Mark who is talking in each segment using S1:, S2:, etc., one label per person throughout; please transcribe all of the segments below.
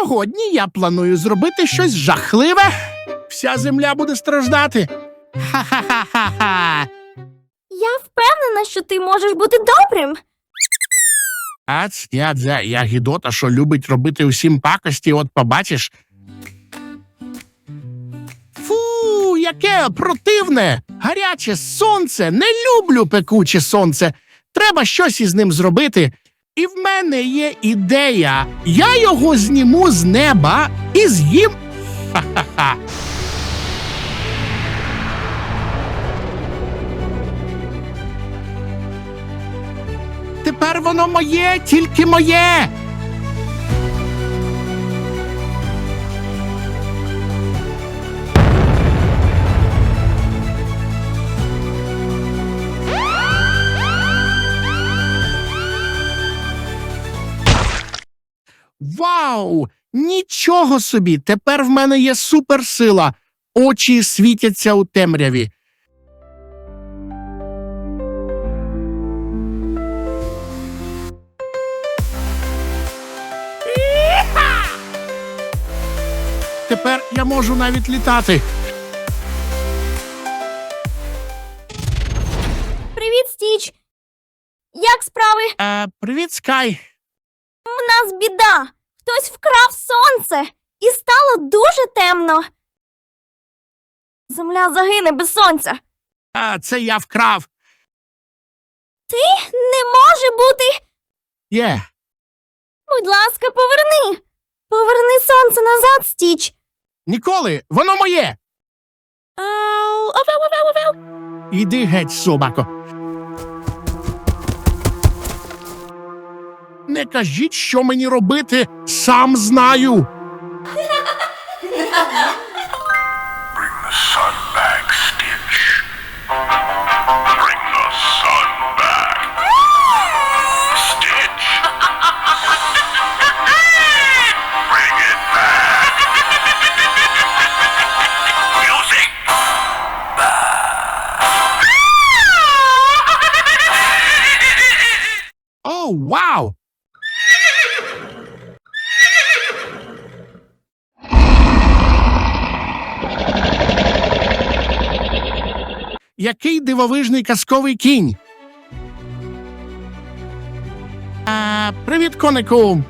S1: Сьогодні я планую зробити щось жахливе. Вся земля буде страждати. Ха-ха-ха-ха-ха.
S2: Я впевнена, що ти можеш бути добрим.
S1: А ця дзя, я гідота, що любить робити усім пакості, от побачиш. Фу, яке противне! Гаряче сонце! Не люблю пекуче сонце. Треба щось із ним зробити. І в мене є ідея. Я його зніму з неба і з'їм. Ха-ха-ха. Тепер воно моє, тільки моє. Вау! Нічого собі! Тепер в мене є суперсила. Очі світяться у темряві. Тепер я можу навіть літати.
S2: Привіт, Стіч. Як справи?
S1: Е, привіт, Скай.
S2: У нас біда. Хтось вкрав сонце і стало дуже темно. Земля загине без сонця.
S1: А, це я вкрав.
S2: Ти Не може бути.
S1: Є.
S2: Будь ласка, поверни. Поверни сонце назад, Стіч.
S1: Ніколи. Воно моє.
S2: Ау.
S1: Іди геть, собако. Кажіть, що мені робити, сам знаю.
S3: it back. Music.
S1: О, вау! Який дивовижний казковий кінь. А, привіт, конику.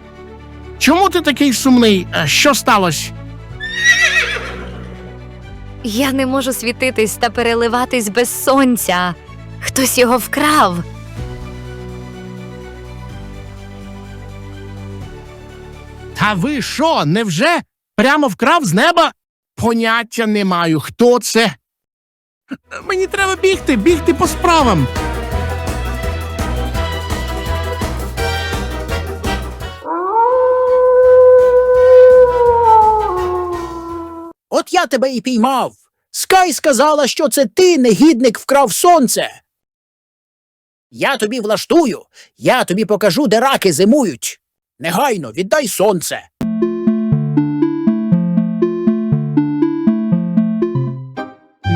S1: Чому ти такий сумний? А, Що сталося?
S4: Я не можу світитись та переливатись без сонця. Хтось його вкрав.
S1: Та ви що, невже прямо вкрав з неба? Поняття не маю, хто це. Мені треба бігти, бігти по справам.
S5: От я тебе і піймав. Скай сказала, що це ти, негідник, вкрав сонце. Я тобі влаштую, я тобі покажу, де раки зимують. Негайно віддай сонце.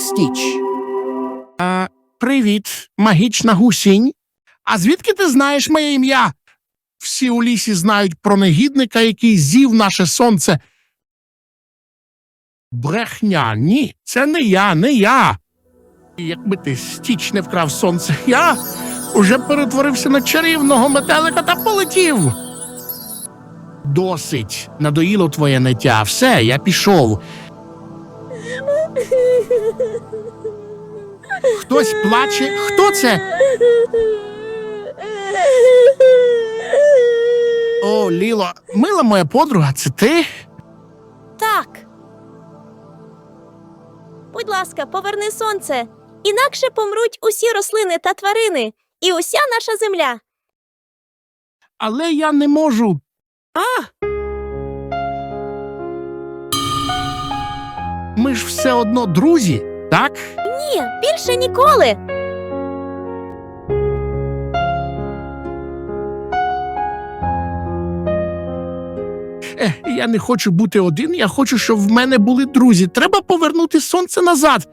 S5: Стіч.
S1: А, привіт, магічна гусінь. А звідки ти знаєш моє ім'я? Всі у лісі знають про негідника, який з'їв наше сонце. Брехня, ні, це не я, не я. Якби ти стіч не вкрав сонце, я уже перетворився на чарівного метелика та полетів. Досить, надоїло твоє ниття. Все, я пішов. Хтось плаче. Хто це? О, Ліло, мила моя подруга, це ти?
S2: Так. Будь ласка, поверни сонце. Інакше помруть усі рослини та тварини і уся наша земля.
S1: але я не можу. А? Ми ж все одно друзі, так?
S2: Ні, більше ніколи.
S1: Е, я не хочу бути один, я хочу, щоб в мене були друзі. Треба повернути сонце назад.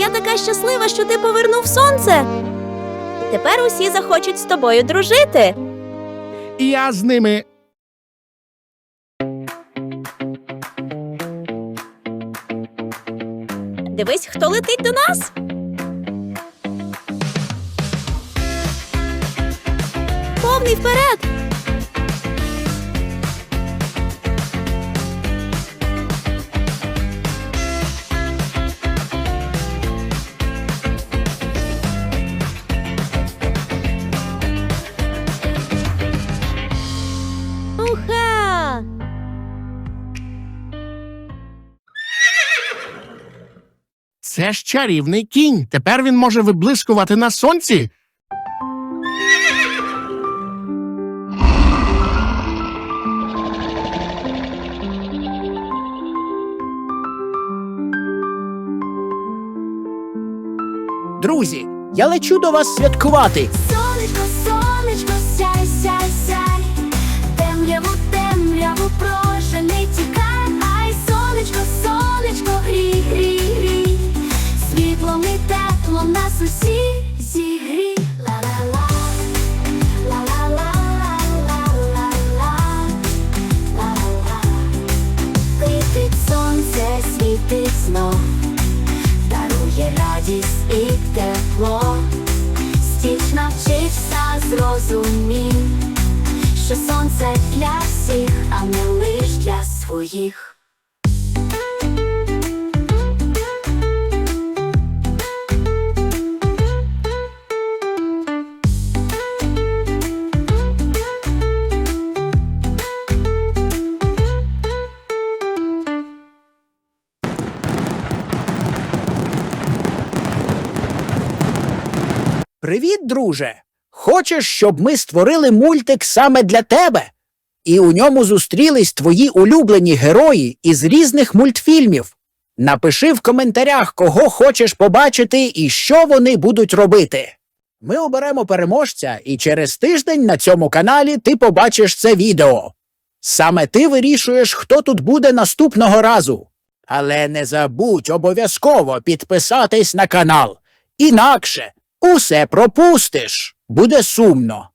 S2: Я така щаслива, що ти повернув сонце. Тепер усі захочуть з тобою дружити.
S1: І я з ними.
S2: Дивись, хто летить до нас. Повний вперед.
S1: Це ж чарівний кінь. Тепер він може виблискувати на сонці.
S5: Друзі, я лечу до вас святкувати.
S6: Сонечко, сонечко, сяй, сяй, сяй, темряву, темряву прожени усі зігрій. Ла-ла-ла, ла-ла-ла. Летить сонце, світить знов, дарує радість і тепло. Стіч навчився зрозумів, що сонце для всіх, а не лиш для своїх.
S5: Привіт, друже! Хочеш, щоб ми створили мультик саме для тебе? І у ньому зустрілись твої улюблені герої із різних мультфільмів. Напиши в коментарях, кого хочеш побачити і що вони будуть робити. Ми оберемо переможця, і через тиждень на цьому каналі ти побачиш це відео. Саме ти вирішуєш, хто тут буде наступного разу. Але не забудь обов'язково підписатись на канал. Інакше усе пропустиш. Буде сумно.